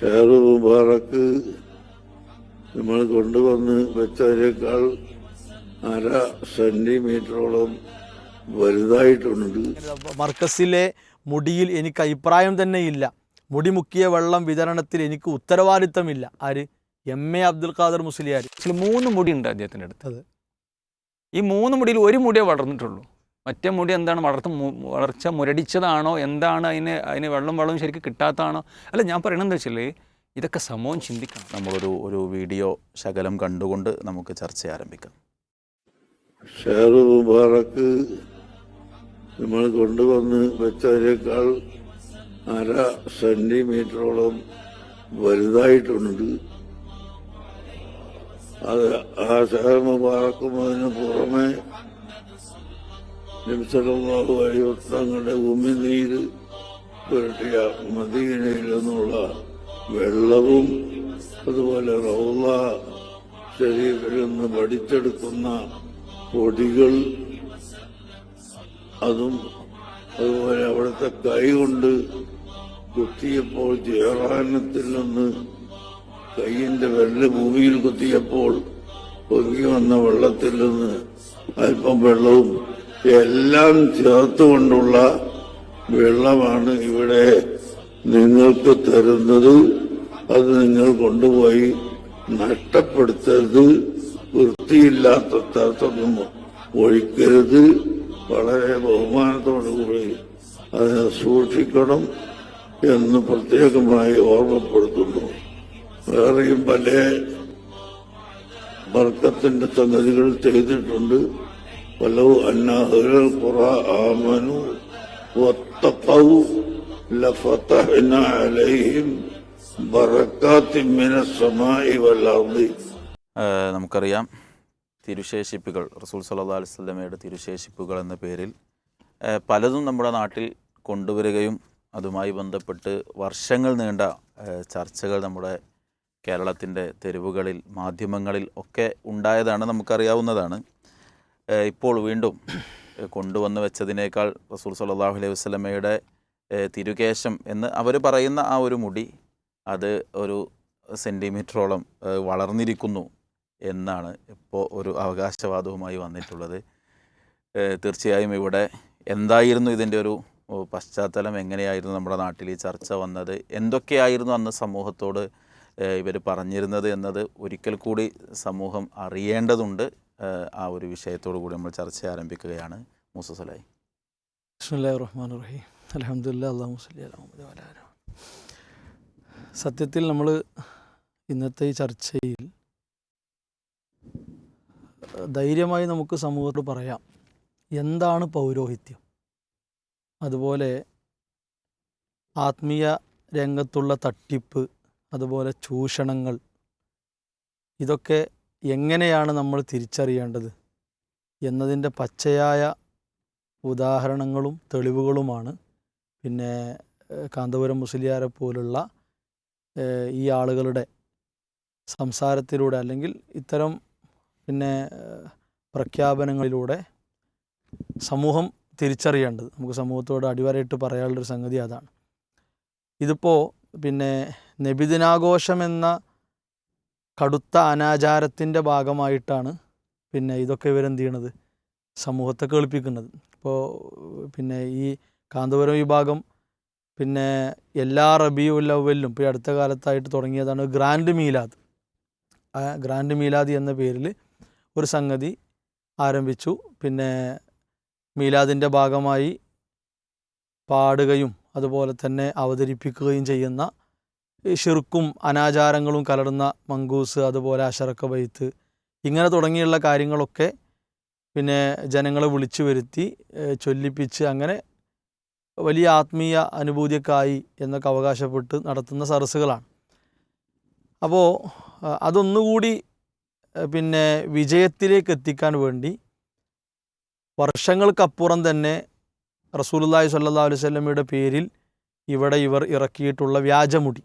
Share മുബാറക്ക് നമ്മൾ കൊണ്ടുവന്ന് വെച്ചതിനേക്കാൾ അര സെന്റിമീറ്ററോളം വലുതായിട്ടുണ്ട്. മർക്കസിലെ മുടിയിൽ എനിക്ക് അഭിപ്രായം തന്നെ ഇല്ല. മുടി മുക്കിയ വെള്ളം വിതരണത്തിൽ എനിക്ക് ഉത്തരവാദിത്തമില്ല. ആര്? എം. എ. അബ്ദുൽ ഖാദർ മുസ്ലിയാർ മൂന്ന് മുടി ഉണ്ട് അദ്ദേഹത്തിന്റെ അടുത്ത്. ഈ മൂന്ന് മുടിയിൽ ഒരു മുടിയേ വളർന്നിട്ടുള്ളൂ. മറ്റേ മുടി എന്താണ്? വളർത്ത വളർച്ച മുരടിച്ചതാണോ? എന്താണ് അതിന് അതിന് വെള്ളം വെള്ളവും ശരിക്കും കിട്ടാത്തതാണോ അല്ല ഞാൻ പറയണത് എന്താ വെച്ചാൽ ഇതൊക്കെ സമൂഹം ചിന്തിക്കണം. നമ്മളൊരു ഒരു വീഡിയോ ശകലം കണ്ടുകൊണ്ട് നമുക്ക് ചർച്ച ആരംഭിക്കാം. ഷെയർ മുബാറക്ക് നമ്മൾ കൊണ്ടുവന്ന് വെച്ചതിനേക്കാൾ അര സെന്റിമീറ്ററോളം വലുതായിട്ടുണ്ട്. അത് ആ ഷെയർ മുബാറക്കും അതിന് പുറമെ തങ്ങളുടെ ഉമിനീര് പുരട്ടിയ മദീനയിൽ നിന്നുള്ള വെള്ളവും അതുപോലെ റൗള ശരീരത്തിൽ നിന്ന് പഠിച്ചെടുക്കുന്ന പൊടികൾ അതും അതുപോലെ അവിടുത്തെ കൈ കൊണ്ട് കുത്തിയപ്പോൾ ജയറാനത്തിൽ നിന്ന് കയ്യിന്റെ വെള്ള ഭൂമിയിൽ കുത്തിയപ്പോൾ പൊങ്ങി വന്ന വെള്ളത്തിൽ നിന്ന് അല്പം വെള്ളവും എല്ലാം ചേർത്തുകൊണ്ടുള്ള വെള്ളമാണ് ഇവിടെ നിങ്ങൾക്ക് തരുന്നത്. അത് നിങ്ങൾ കൊണ്ടുപോയി നഷ്ടപ്പെടുത്തരുത്. വൃത്തിയില്ലാത്ത സ്ഥലത്തൊന്നും ഒഴിക്കരുത്. വളരെ ബഹുമാനത്തോടു കൂടി അതിനെ സൂക്ഷിക്കണം എന്ന് പ്രത്യേകമായി ഓർമ്മപ്പെടുത്തുന്നു. വേറെയും പല വർക്കത്തിന്റെ സംഗതികൾ ചെയ്തിട്ടുണ്ട്. വലവ് أن أهل القرى آمنوا واتقوا لفتحنا عليهم بركات من السماء والأرض. നമുക്കറിയാം. തിരുശേഷിപ്പുകൾ റസൂൽ സല്ലാ അലുവല്ലമയുടെ തിരുശേഷിപ്പുകൾ എന്ന പേരിൽ പലതും നമ്മുടെ നാട്ടിൽ കൊണ്ടുവരികയും അതുമായി ബന്ധപ്പെട്ട് വർഷങ്ങൾ നീണ്ട ചർച്ചകൾ നമ്മുടെ കേരളത്തിന്റെ തെരുവുകളിൽ മാധ്യമങ്ങളിൽ ഒക്കെ ഉണ്ടായതാണ് നമുക്കറിയാവുന്നതാണ്. ഇപ്പോൾ വീണ്ടും കൊണ്ടുവന്ന് വെച്ചതിനേക്കാൾ റസൂൽ സല്ലാഹു അലൈഹി വസ്ലമയുടെ തിരുകേശം എന്ന് അവർ പറയുന്ന ആ ഒരു മുടി അത് ഒരു സെന്റിമീറ്ററോളം വളർന്നിരിക്കുന്നു എന്നാണ് ഇപ്പോൾ ഒരു അവകാശവാദവുമായി വന്നിട്ടുള്ളത്. തീർച്ചയായും ഇവിടെ എന്തായിരുന്നു ഇതിന്റെ ഒരു പശ്ചാത്തലം? എങ്ങനെയായിരുന്നു നമ്മുടെ നാട്ടിൽ ഈ ചർച്ച വന്നത്? എന്തൊക്കെയായിരുന്നു അന്ന് സമൂഹത്തോട് ഇവർ പറഞ്ഞിരുന്നത് എന്നത് ഒരിക്കൽ കൂടി സമൂഹം അറിയേണ്ടതുണ്ട്. ആ ഒരു വിഷയത്തോടു കൂടി നമ്മൾ ചർച്ച ആരംഭിക്കുകയാണ്. ബിസ്മില്ലാ റഹ്മാൻ റഹീം അലഹമുല്ല അള്ളാഹു സത്യത്തിൽ നമ്മൾ ഇന്നത്തെ ചർച്ചയിൽ ധൈര്യമായി നമുക്ക് സമൂഹത്തോട് പറയാം. എന്താണ് പൗരോഹിത്യം? അതുപോലെ ആത്മീയ രംഗത്തുള്ള തട്ടിപ്പ് അതുപോലെ ചൂഷണങ്ങൾ ഇതൊക്കെ എങ്ങനെയാണ് നമ്മൾ തിരിച്ചറിയേണ്ടത് എന്നതിന്റെ പച്ചയായ ഉദാഹരണങ്ങളും തെളിവുകളുമാണ്. പിന്നെ കാന്തപുരം മുസ്ലിയാരെ പോലുള്ള ഈ ആളുകളുടെ സംസാരത്തിലൂടെ അല്ലെങ്കിൽ ഇത്തരം പിന്നെ പ്രഖ്യാപനങ്ങളിലൂടെ സമൂഹം തിരിച്ചറിയേണ്ടത്. നമുക്ക് സമൂഹത്തോട് അടിവരയിട്ട് പറയാനുള്ളൊരു സംഗതി അതാണ്. ഇതിപ്പോൾ പിന്നെ നബിദിനാഘോഷം എന്ന കടുത്ത അനാചാരത്തിന്റെ ഭാഗമായിട്ടാണ് പിന്നെ ഇതൊക്കെ ഇവരെന്ത് ചെയ്യണത് സമൂഹത്തെ കേൾപ്പിക്കുന്നത്. ഇപ്പോൾ പിന്നെ ഈ കാന്തപുരം വിഭാഗം പിന്നെ എല്ലാ റബിയുൽ അവലിലും ഇപ്പോൾ അടുത്ത കാലത്തായിട്ട് തുടങ്ങിയതാണ് ഗ്രാൻഡ് മീലാദ്. ഗ്രാൻഡ് മീലാദ് എന്ന പേരിൽ ഒരു സംഗതി ആരംഭിച്ചു. പിന്നെ മീലാദിന്റെ ഭാഗമായി പാടുകയും അതുപോലെ തന്നെ അവതരിപ്പിക്കുകയും ചെയ്യുന്ന ഷിർക്കും അനാചാരങ്ങളും കലർന്ന മങ്കൂസ് അതുപോലെ അഷറക്ക ബൈത്ത് ഇങ്ങനെ തുടങ്ങിയുള്ള കാര്യങ്ങളൊക്കെ പിന്നെ ജനങ്ങളെ വിളിച്ചു വരുത്തി ചൊല്ലിപ്പിച്ച് അങ്ങനെ വലിയ ആത്മീയ അനുഭൂതിയൊക്കെയായി എന്നൊക്കെ അവകാശപ്പെട്ട് നടത്തുന്ന സരസുകളാണ് അപ്പോൾ അതൊന്നുകൂടി പിന്നെ വിജയത്തിലേക്ക് എത്തിക്കാൻ വേണ്ടി വർഷങ്ങൾക്കപ്പുറം തന്നെ റസൂലുള്ളാഹി സ്വല്ലല്ലാഹു അലൈഹി വസല്ലമയുടെ പേരിൽ ഇവിടെ ഇവർ ഇറക്കിയിട്ടുള്ള വ്യാജമുടി.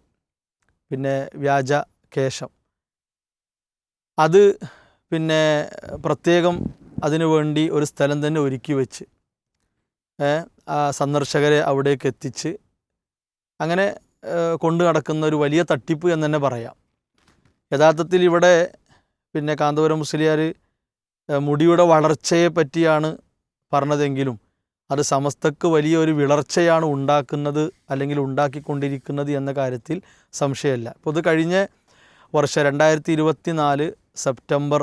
പിന്നെ വ്യാജ കേശം. അത് പിന്നെ പ്രത്യേകം അതിനു വേണ്ടി ഒരു സ്ഥലം തന്നെ ഒരുക്കി വെച്ച് സന്ദർശകരെ അവിടേക്ക് എത്തിച്ച് അങ്ങനെ കൊണ്ടു നടക്കുന്ന ഒരു വലിയ തട്ടിപ്പ് എന്ന് തന്നെ പറയാം. യഥാർത്ഥത്തിൽ ഇവിടെ പിന്നെ കാന്തപുരം മുസ്ലിയാർ മുടിയുടെ വളർച്ചയെ പറ്റിയാണ് പറഞ്ഞതെങ്കിലും അത് സമസ്തക്ക് വലിയൊരു വിളർച്ചയാണ് ഉണ്ടാക്കുന്നത് അല്ലെങ്കിൽ ഉണ്ടാക്കിക്കൊണ്ടിരിക്കുന്നത് എന്ന കാര്യത്തിൽ സംശയമല്ല. ഇപ്പോൾ ഇത് കഴിഞ്ഞ വർഷം രണ്ടായിരത്തി ഇരുപത്തി നാല് സെപ്റ്റംബർ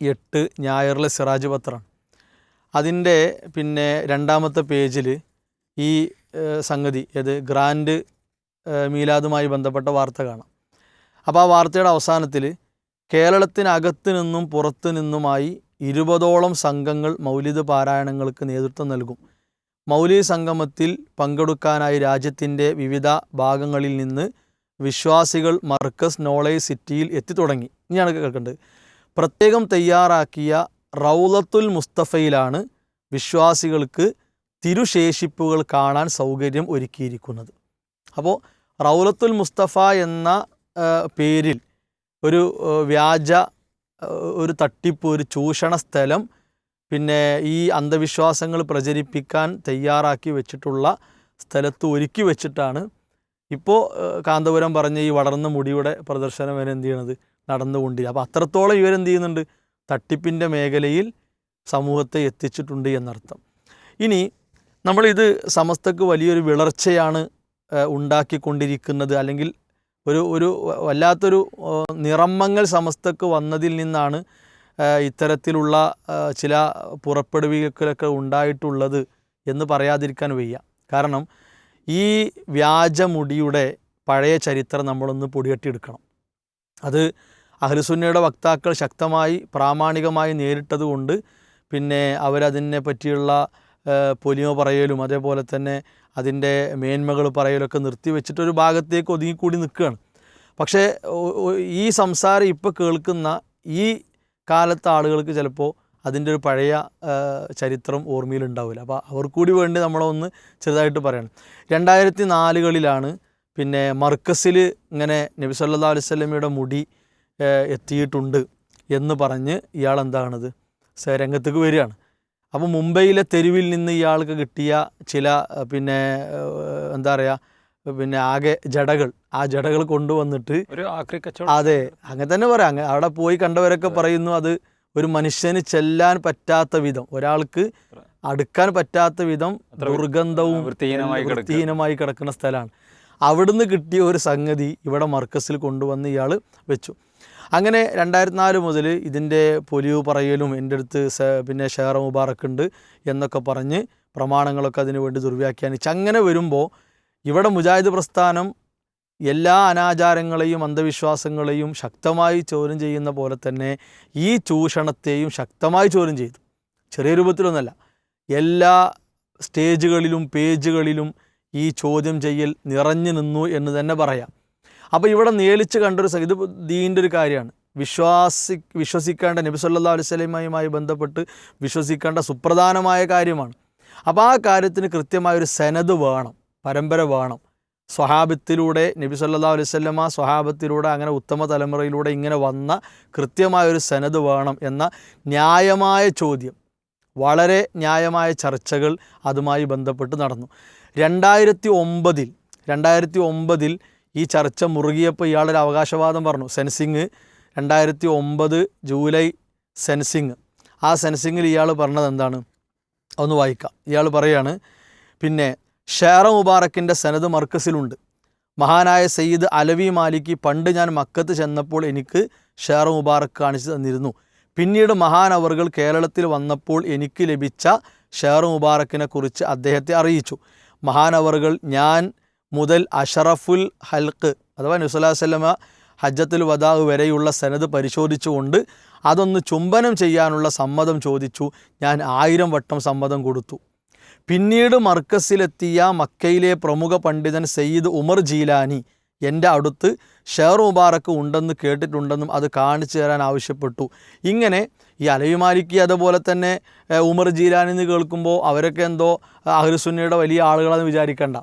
എട്ട് ഞായറിലെ സിറാജ് പത്രമാണ് അതിന്റെ പിന്നെ രണ്ടാമത്തെ പേജിൽ ഈ സംഗതി ഏത് ഗ്രാൻഡ് മീലാദുമായി ബന്ധപ്പെട്ട വാർത്ത കാണാം. അപ്പോൾ ആ വാർത്തയുടെ അവസാനത്തിൽ കേരളത്തിനകത്തു നിന്നും പുറത്തു നിന്നുമായി ഇരുപതോളം സംഘങ്ങൾ മൗലിദ് പാരായണങ്ങൾക്ക് നേതൃത്വം നൽകും. മൗലിക സംഗമത്തിൽ പങ്കെടുക്കാനായി രാജ്യത്തിന്റെ വിവിധ ഭാഗങ്ങളിൽ നിന്ന് വിശ്വാസികൾ മർക്കസ് നോളേജ് സിറ്റിയിൽ എത്തിത്തുടങ്ങി. ഇനിയാണ് കേൾക്കേണ്ടത്. പ്രത്യേകം തയ്യാറാക്കിയ റൗലത്തുൽ മുസ്തഫയിലാണ് വിശ്വാസികൾക്ക് തിരുശേഷിപ്പുകൾ കാണാൻ സൗകര്യം ഒരുക്കിയിരിക്കുന്നത്. അപ്പോൾ റൗലത്തുൽ മുസ്തഫ എന്ന പേരിൽ ഒരു വ്യാജ ഒരു തട്ടിപ്പ് ഒരു ചൂഷണ സ്ഥലം പിന്നെ ഈ അന്ധവിശ്വാസങ്ങൾ പ്രചരിപ്പിക്കാൻ തയ്യാറാക്കി വെച്ചിട്ടുള്ള സ്ഥലത്ത് ഒരുക്കി വെച്ചിട്ടാണ് ഇപ്പോൾ കാന്തപുരം പറഞ്ഞ ഈ വളർന്ന മുടിയുടെ പ്രദർശനം വരെ എന്ത് ചെയ്യണത്? നടന്നുകൊണ്ടിരിക്കുക അപ്പോൾ അത്രത്തോളം ഇവരെന്ത് ചെയ്യുന്നുണ്ട്? തട്ടിപ്പിന്റെ മേഖലയിൽ സമൂഹത്തെ എത്തിച്ചിട്ടുണ്ട് എന്നർത്ഥം. ഇനി നമ്മളിത് സമസ്തക്ക് വലിയൊരു വിളർച്ചയാണ് ഉണ്ടാക്കിക്കൊണ്ടിരിക്കുന്നത്. അല്ലെങ്കിൽ ഒരു ഒരു വല്ലാത്തൊരു നിറമങ്ങൾ സമസ്തക്ക് വന്നതിൽ നിന്നാണ് ഇത്തരത്തിലുള്ള ചില പുറപ്പെടുവിക്കലൊക്കെ ഉണ്ടായിട്ടുള്ളത് എന്ന് പറയാതിരിക്കാൻ വയ്യ. കാരണം ഈ വ്യാജമുടിയുടെ പഴയ ചരിത്രം നമ്മളൊന്ന് പൊടിയട്ടിയെടുക്കണം അത് അഹ്ലുസുന്നയുടെ വക്താക്കൾ ശക്തമായി പ്രാമാണികമായി നേരിട്ടതുകൊണ്ട് പിന്നെ അവരതിനെ പറ്റിയുള്ള പൊലിമ പറയലും അതേപോലെ തന്നെ അതിന്റെ മേന്മകൾ പറയലൊക്കെ നിർത്തിവെച്ചിട്ടൊരു ഭാഗത്തേക്ക് ഒതുങ്ങിക്കൂടി നിൽക്കുകയാണ്. പക്ഷേ ഈ സംസാരം ഇപ്പോൾ കേൾക്കുന്ന ഈ കാലത്തെ ആളുകൾക്ക് ചിലപ്പോൾ അതിന്റെ ഒരു പഴയ ചരിത്രം ഓർമ്മയിലുണ്ടാവില്ല അപ്പോൾ അവർ കൂടി വേണ്ടി നമ്മളൊന്ന് ചെറുതായിട്ട് പറയണം. രണ്ടായിരത്തി നാലുകളിലാണ് പിന്നെ മർക്കസിൽ ഇങ്ങനെ നബി സല്ലാ അലൈഹി വസല്ലമയുടെ മുടി എത്തിയിട്ടുണ്ട് എന്ന് പറഞ്ഞ് ഇയാൾ എന്താണത് രംഗത്തേക്ക് വരികയാണ്. അപ്പോൾ മുംബൈയിലെ തെരുവിൽ നിന്ന് ഇയാൾക്ക് കിട്ടിയ ചില പിന്നെ എന്താ പറയുക പിന്നെ ആകെ ജടകൾ. ആ ജടകൾ കൊണ്ടുവന്നിട്ട് ഒരു ആക്രി കച്ചവടം. അതെ അങ്ങനെ തന്നെ പറയാം. അങ്ങനെ അവിടെ പോയി കണ്ടവരൊക്കെ പറയുന്നു അത് ഒരു മനുഷ്യന് ചെല്ലാൻ പറ്റാത്ത വിധം. ഒരാൾക്ക് അടുക്കാൻ പറ്റാത്ത വിധം ദുർഗന്ധവും വൃത്തിഹീനമായി വൃത്തിഹീനമായി കിടക്കുന്ന സ്ഥലമാണ്. അവിടുന്ന് കിട്ടിയ ഒരു സംഗതി ഇവിടെ മർക്കസിൽ കൊണ്ടുവന്ന് ഇയാൾ വെച്ചു. അങ്ങനെ രണ്ടായിരത്തി നാല് മുതൽ ഇതിന്റെ പൊലിവ് പറയലും എന്റെ അടുത്ത് പിന്നെ ഷെയർ മുബാറക്ക് ഉണ്ട് എന്നൊക്കെ പറഞ്ഞ് പ്രമാണങ്ങളൊക്കെ അതിനു വേണ്ടി ദുർവ്യാഖ്യാനിച്ച്. അങ്ങനെ വരുമ്പോൾ ഇവിടെ മുജാഹിദ് പ്രസ്ഥാനം എല്ലാ അനാചാരങ്ങളെയും അന്ധവിശ്വാസങ്ങളെയും ശക്തമായി ചോദ്യം ചെയ്യുന്ന പോലെ തന്നെ ഈ ചൂഷണത്തെയും ശക്തമായി ചോദ്യം ചെയ്തു. ചെറിയ രൂപത്തിലൊന്നല്ല. എല്ലാ സ്റ്റേജുകളിലും പേജുകളിലും ഈ ചോദ്യം ചെയ്യൽ നിറഞ്ഞു നിന്നു എന്ന് തന്നെ പറയാം. അപ്പോൾ ഇവിടെ നേലിച്ച് കണ്ടൊരു ഇത് ദീന്റെ ഒരു കാര്യമാണ്. വിശ്വാസി വിശ്വസിക്കേണ്ട നബി സല്ലല്ലാഹു അലൈഹി വസല്ലമയുമായി ബന്ധപ്പെട്ട് വിശ്വസിക്കേണ്ട സുപ്രധാനമായ കാര്യമാണ്. അപ്പോൾ ആ കാര്യത്തിന് കൃത്യമായൊരു സനത് വേണം പരമ്പര വേണം. സ്വഹാബത്തിലൂടെ നബി സല്ലാ അലൈഹി വസല്ലമ സ്വഹാബത്തിലൂടെ അങ്ങനെ ഉത്തമ തലമുറയിലൂടെ ഇങ്ങനെ വന്ന കൃത്യമായൊരു സനത് വേണം എന്ന ന്യായമായ ചോദ്യം. വളരെ ന്യായമായ ചർച്ചകൾ അതുമായി ബന്ധപ്പെട്ട് നടന്നു. രണ്ടായിരത്തി ഒമ്പതിൽ രണ്ടായിരത്തി ഒമ്പതിൽ ഈ ചർച്ച മുറുകിയപ്പോൾ ഇയാളൊരു അവകാശവാദം പറഞ്ഞു. സെൻസിങ് രണ്ടായിരത്തി ഒമ്പത് ജൂലൈ സെൻസിങ്. ആ സെൻസിങ്ങിൽ ഇയാൾ പറഞ്ഞത് എന്താണ്? ഒന്ന് വായിക്കാം. ഇയാൾ പറയാണ് പിന്നെ ഷേറ മുബാറക്കിന്റെ സനത് മർക്കസിലുണ്ട്. മഹാനായ സയ്യിദ് അലവി മാലിക്കി പണ്ട് ഞാൻ മക്കത്ത് ചെന്നപ്പോൾ എനിക്ക് ഷേർ മുബാറക്ക് കാണിച്ചു തന്നിരുന്നു. പിന്നീട് മഹാനവറുകൾ കേരളത്തിൽ വന്നപ്പോൾ എനിക്ക് ലഭിച്ച ഷേർ മുബാറക്കിനെ കുറിച്ച് അദ്ദേഹത്തെ അറിയിച്ചു. മഹാനവറുകൾ ഞാൻ മുതൽ അഷറഫുൽ ഹൽക്ക് അഥവാ നുസലാസല്ലമ ഹജ്ജത്തുൽ വദാഹ് വരെയുള്ള സനത് പരിശോധിച്ചുകൊണ്ട് അതൊന്ന് ചുംബനം ചെയ്യാനുള്ള സമ്മതം ചോദിച്ചു. ഞാൻ ആയിരം വട്ടം സമ്മതം കൊടുത്തു. പിന്നീട് മർക്കസിലെത്തിയ മക്കയിലെ പ്രമുഖ പണ്ഡിതൻ സയ്യിദ് ഉമർ ജീലാനി എന്റെ അടുത്ത് ഷെയർ മുബാറക്ക് ഉണ്ടെന്ന് കേട്ടിട്ടുണ്ടെന്നും അത് കാണിച്ചു തരാൻ ആവശ്യപ്പെട്ടു. ഇങ്ങനെ ഈ അലവി അതുപോലെ തന്നെ ഉമർ ജീലാനി എന്ന് കേൾക്കുമ്പോൾ അവരൊക്കെ എന്തോ അഹ്ലുസുന്നയുടെ വലിയ ആളുകളാണെന്ന് വിചാരിക്കണ്ട.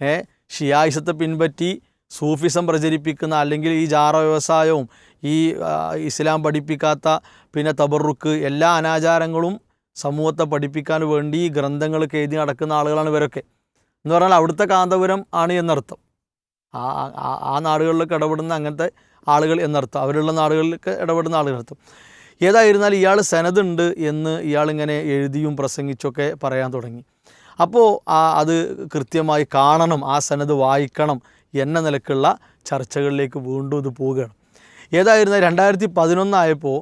ഏ ഷിയായിസത്തെ പിൻപറ്റി സൂഫിസം പ്രചരിപ്പിക്കുന്ന അല്ലെങ്കിൽ ഈ ജാറ വ്യവസായവും ഈ ഇസ്ലാം പഠിപ്പിക്കാത്ത പിന്നെ തബറുക്ക് എല്ലാ അനാചാരങ്ങളും സമൂഹത്തെ പഠിപ്പിക്കാൻ വേണ്ടി ഈ ഗ്രന്ഥങ്ങളൊക്കെ എഴുതി നടക്കുന്ന ആളുകളാണ് ഇവരൊക്കെ. എന്ന് പറഞ്ഞാൽ അവിടുത്തെ കാന്തപുരം ആണ് എന്നർത്ഥം. ആ ആ- നാടുകളിലൊക്കെ ഇടപെടുന്ന അങ്ങനത്തെ ആളുകൾ എന്നർത്ഥം. അവരുള്ള നാടുകളിലൊക്കെ ഇടപെടുന്ന ആളുകൾ അർത്ഥം ഏതായിരുന്നാലും ഇയാൾ സനതുണ്ട് എന്ന് ഇയാളിങ്ങനെ എഴുതിയും പ്രസംഗിച്ചൊക്കെ പറയാൻ തുടങ്ങി. അപ്പോൾ അത് കൃത്യമായി കാണണം ആ സനത് വായിക്കണം എന്ന നിലക്കുള്ള ചർച്ചകളിലേക്ക് വീണ്ടും ഇത് പോവുകയാണ്. ഏതായിരുന്നു രണ്ടായിരത്തി പതിനൊന്നായപ്പോൾ